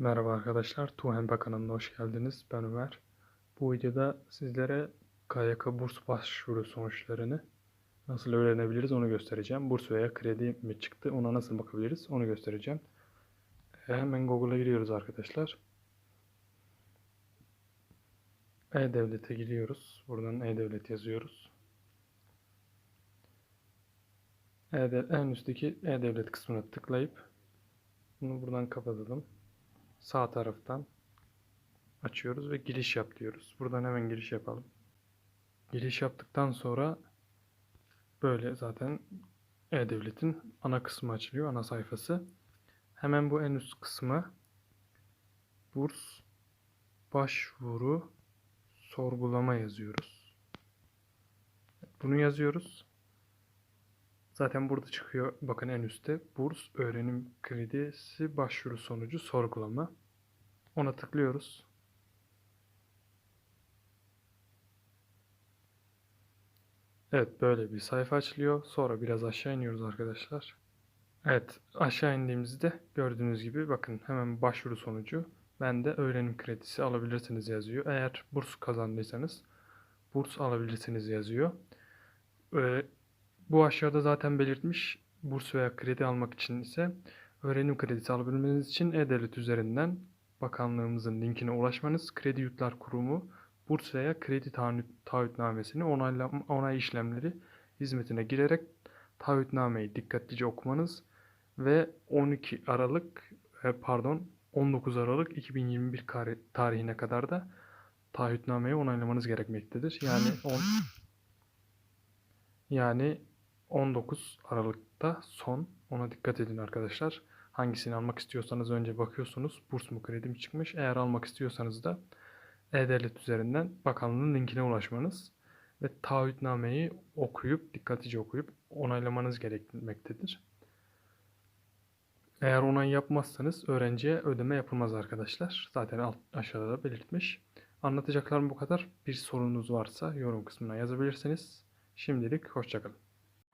Merhaba arkadaşlar, Tuğhenba kanalına hoş geldiniz. Ben Ömer. Bu videoda sizlere KYK burs başvuru sonuçlarını nasıl öğrenebiliriz onu göstereceğim. Burs veya kredi mi çıktı ona nasıl bakabiliriz onu göstereceğim. E, hemen Google'a giriyoruz arkadaşlar. E-Devlet'e giriyoruz. Buradan E-Devlet yazıyoruz. E en üstteki E-Devlet kısmına tıklayıp bunu buradan kapatalım sağ taraftan açıyoruz ve giriş yap diyoruz. Buradan hemen giriş yapalım. Giriş yaptıktan sonra böyle zaten E-Devlet'in ana kısmı açılıyor, ana sayfası. Hemen bu en üst kısmı burs başvuru sorgulama yazıyoruz. Bunu yazıyoruz. Zaten burada çıkıyor. Bakın en üstte burs öğrenim kredisi başvuru sonucu sorgulama. Ona tıklıyoruz. Evet böyle bir sayfa açılıyor. Sonra biraz aşağı iniyoruz arkadaşlar. Evet aşağı indiğimizde gördüğünüz gibi bakın hemen başvuru sonucu. Ben de öğrenim kredisi alabilirsiniz yazıyor. Eğer burs kazandıysanız burs alabilirsiniz yazıyor. Ee, bu aşağıda zaten belirtmiş. Burs veya kredi almak için ise öğrenim kredisi alabilmeniz için E-Devlet üzerinden bakanlığımızın linkine ulaşmanız, Kredi Yurtlar Kurumu burs veya kredi taahhütnamesini onayla, onay işlemleri hizmetine girerek taahhütnameyi dikkatlice okumanız ve 12 Aralık e, pardon 19 Aralık 2021 tarihine kadar da taahhütnameyi onaylamanız gerekmektedir. Yani on, yani 19 Aralık'ta son. Ona dikkat edin arkadaşlar. Hangisini almak istiyorsanız önce bakıyorsunuz. Burs mu kredi mi çıkmış. Eğer almak istiyorsanız da E-Devlet üzerinden bakanlığın linkine ulaşmanız ve taahhütnameyi okuyup, dikkatlice okuyup onaylamanız gerekmektedir. Eğer onay yapmazsanız öğrenciye ödeme yapılmaz arkadaşlar. Zaten alt, aşağıda da belirtmiş. Anlatacaklarım bu kadar. Bir sorunuz varsa yorum kısmına yazabilirsiniz. Şimdilik hoşçakalın.